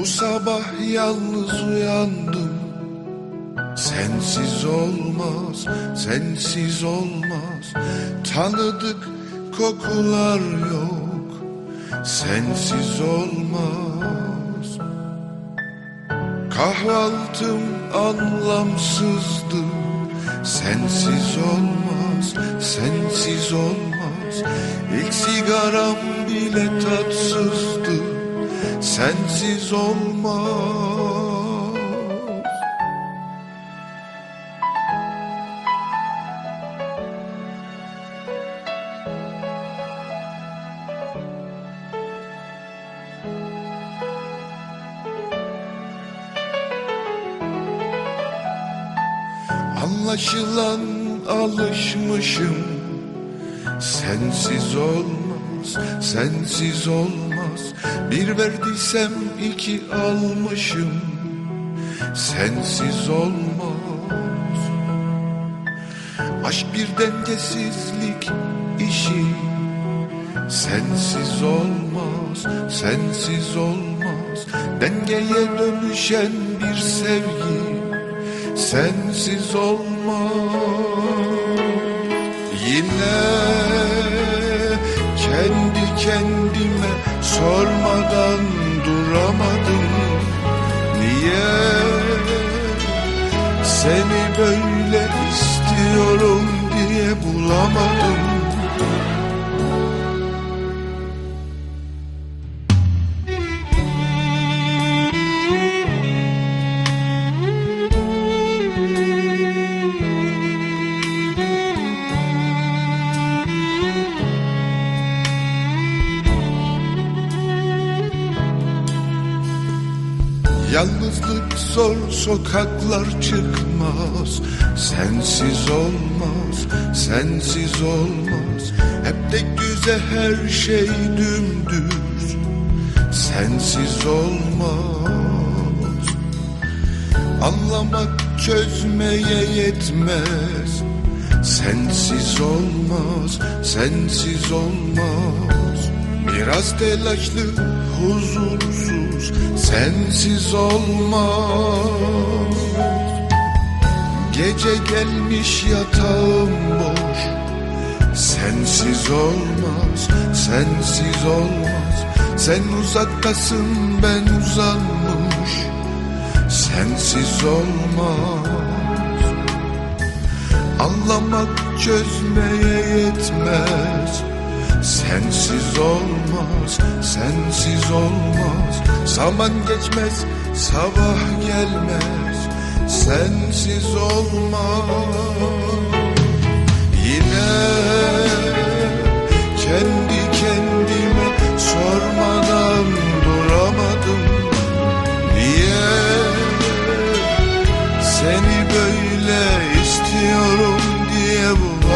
Bu sabah yalnız uyandım. Sensiz olmaz, sensiz olmaz. Tanıdık kokular yok. Sensiz olmaz. Kahvaltım anlamsızdı Sensiz olmaz, sensiz olmaz. İlk sigaram bile tatsızdı Sensiz olmaz. Anlaşılan alışmışım. Sensiz olmaz, sensiz olmaz Bir verdiysem iki almışım. Sensiz olmaz. Aşk bir dengesizlik işi. Sensiz olmaz, sensiz olmaz. Dengeye dönüşen bir sevgi. Sensiz olmaz. Yine kendi kendime sormadan duramadım Niye? Seni böyle istiyorum diye bulamadım Yalnızlık zor sokaklar çıkmaz. Sensiz olmaz, sensiz olmaz. Hep tek düze her şey dümdüz. Sensiz olmaz. Anlamak çözmeye yetmez. Sensiz olmaz, sensiz olmaz Biraz telaşlı, huzursuz Sensiz olmaz. Gece gelmiş yatağım boş. Sensiz olmaz, sensiz olmaz. Sen uzaktasın ben uzanmış. Sensiz olmaz. Anlamak çözmeye yetmez Sensiz olmaz, sensiz olmaz. Zaman geçmez, sabah gelmez. Sensiz olmaz. Yine kendi kendime sormadan duramadım. Niye seni böyle istiyorum diye bu